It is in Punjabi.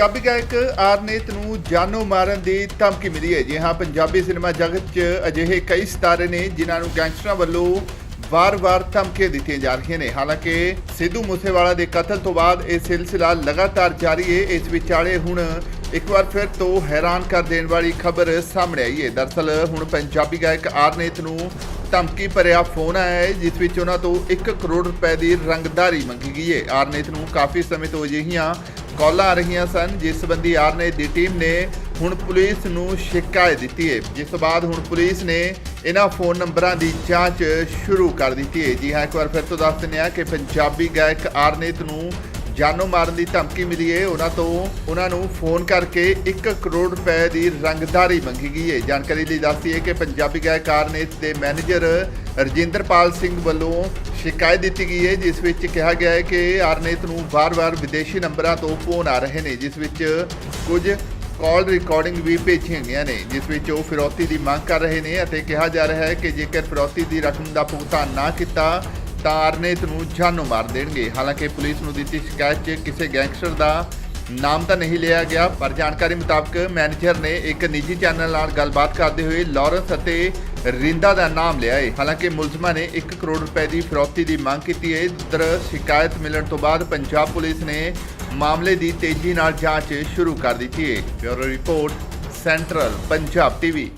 ਪੰਜਾਬੀ ਗਾਇਕ ਆਰਨੇਤ ਨੂੰ ਜਾਨੋਂ ਮਾਰਨ ਦੀ ਧਮਕੀ ਮਿਲੀ ਹੈ। ਜੀ ਹਾਂ, ਪੰਜਾਬੀ ਸਿਨੇਮਾ ਜਗਤ 'ਚ ਅਜਿਹੇ ਕਈ ਸਿਤਾਰੇ ਨੇ ਜਿਨ੍ਹਾਂ ਨੂੰ ਗੈਂਗਸਟਰਾਂ ਵੱਲੋਂ ਵਾਰ-ਵਾਰ ਧਮਕੀਆਂ ਦਿੱਤੀਆਂ ਜਾ ਰਹੀਆਂ ਨੇ। ਹਾਲਾਂਕਿ ਸਿੱਧੂ ਮੂਸੇਵਾਲਾ ਦੇ ਕਤਲ ਤੋਂ ਬਾਅਦ ਇਹ ਸਿਲਸਿਲਾ ਲਗਾਤਾਰ ਜਾਰੀ ਹੈ। ਇਸ ਵਿਚਾਲੇ ਹੁਣ ਇੱਕ ਵਾਰ ਫਿਰ ਤੋਂ ਹੈਰਾਨ ਕਰ ਦੇਣ ਵਾਲੀ ਖਬਰ ਸਾਹਮਣੇ ਆਈ ਹੈ। ਦਰਸਲ ਹੁਣ ਪੰਜਾਬੀ ਗਾਇਕ ਆਰਨੇਤ ਨੂੰ ਧਮਕੀ ਭਰਿਆ ਫੋਨ ਆਇਆ ਹੈ, ਜਿਸ ਵਿੱਚ ਉਹਨਾਂ ਤੋਂ 1 ਕਰੋੜ ਰੁਪਏ ਦੀ ਰੰਗਦਾਰੀ ਮੰਗੀ ਗਈ ਹੈ। ਆਰਨੇਤ ਨੂੰ ਕਾਫੀ ਸਮੇਂ ਤੋਂ ਅਜਿਹੀਆਂ ਕਾਲਾਂ ਆ ਰਹੀਆਂ ਸਨ, ਜਿਸ ਸੰਬੰਧੀ ਆਰਨੇਤ ਦੀ ਟੀਮ ਨੇ ਹੁਣ ਪੁਲਿਸ ਨੂੰ ਸ਼ਿਕਾਇਤ ਦਿੱਤੀ ਹੈ। ਜਿਸ ਤੋਂ ਬਾਅਦ ਹੁਣ ਪੁਲਿਸ ਨੇ ਇਹਨਾਂ ਫੋਨ ਨੰਬਰਾਂ ਦੀ ਜਾਂਚ ਸ਼ੁਰੂ ਕਰ ਦਿੱਤੀ ਹੈ। ਜੀ ਹਾਂ, ਇੱਕ ਵਾਰ ਫਿਰ ਤੋਂ ਦੱਸ ਦਿੰਦੇ ਹਾਂ ਕਿ ਪੰਜਾਬੀ ਗਾਇਕ ਆਰਨੇਤ ਨੂੰ ਜਾਨੋਂ ਮਾਰਨ ਦੀ ਧਮਕੀ ਮਿਲੀ ਹੈ। ਉਹਨਾਂ ਤੋਂ ਉਹਨਾਂ ਨੂੰ ਫੋਨ ਕਰਕੇ 1 ਕਰੋੜ ਰੁਪਏ ਦੀ ਰੰਗਦਾਰੀ ਮੰਗੀ ਗਈ ਹੈ। ਜਾਣਕਾਰੀ ਲਈ ਦੱਸਦੀ ਹੈ ਕਿ ਪੰਜਾਬੀ ਗਾਇਕ ਆਰਨੇਤ ਦੇ ਮੈਨੇਜਰ ਰਜਿੰਦਰਪਾਲ ਸਿੰਘ ਵੱਲੋਂ ਸ਼ਿਕਾਇਤ ਦਿੱਤੀ ਗਈ ਹੈ, ਜਿਸ ਵਿੱਚ ਕਿਹਾ ਗਿਆ ਹੈ ਕਿ ਆਰਨੇਤ ਨੂੰ ਵਾਰ-ਵਾਰ ਵਿਦੇਸ਼ੀ ਨੰਬਰਾਂ ਤੋਂ ਫੋਨ ਆ ਰਹੇ ਨੇ, ਜਿਸ ਵਿੱਚ ਕੁਝ ਕਾਲ ਰਿਕਾਰਡਿੰਗ ਵੀ ਭੇਜੀਆਂ ਗਈਆਂ ਨੇ, ਜਿਸ ਵਿੱਚ ਉਹ ਫਿਰੌਤੀ ਦੀ ਮੰਗ ਕਰ ਰਹੇ ਨੇ ਅਤੇ ਕਿਹਾ ਜਾ ਰਿਹਾ ਹੈ ਕਿ ਜੇਕਰ ਫਿਰੌਤੀ ਦੀ ਰਕਮ ਦਾ ਭੁਗਤਾਨ ਨਾ ਕੀਤਾ, ਤਾਂ ਆਰਨੇਤ ਨੂੰ ਜਾਨੋਂ ਮਾਰ ਦੇਣਗੇ। ਹਾਲਾਂਕਿ ਪੁਲਿਸ ਨੂੰ ਦਿੱਤੀ ਸ਼ਿਕਾਇਤ 'ਚ ਕਿਸੇ ਗੈਂਗਸਟਰ ਦਾ ਨਾਮ ਤਾਂ ਨਹੀਂ ਲਿਆ ਗਿਆ, ਪਰ ਜਾਣਕਾਰੀ ਮੁਤਾਬਕ ਮੈਨੇਜਰ ਨੇ ਇੱਕ ਨਿੱਜੀ ਚੈਨਲ ਨਾਲ ਗੱਲਬਾਤ ਕਰਦੇ ਹੋਏ ਲਾਰੈਂਸ ਅਤੇ ਰਿੰਦਾ ਦਾ ਨਾਮ ਲਿਆ ਹੈ। ਹਾਲਾਂਕਿ ਮੁਲਜ਼ਮਾਂ ਨੇ 1 ਕਰੋੜ ਰੁਪਏ ਦੀ ਫਰੋਤੀ ਦੀ ਮੰਗ ਕੀਤੀ ਹੈ। ਉਧਰ ਸ਼ਿਕਾਇਤ ਮਿਲਣ ਤੋਂ ਬਾਅਦ ਪੰਜਾਬ ਪੁਲਿਸ ਨੇ ਮਾਮਲੇ ਦੀ ਤੇਜ਼ੀ ਨਾਲ ਜਾਂਚ ਸ਼ੁਰੂ ਕਰ ਦਿੱਤੀ ਹੈ। Bureau report, central Punjab TV.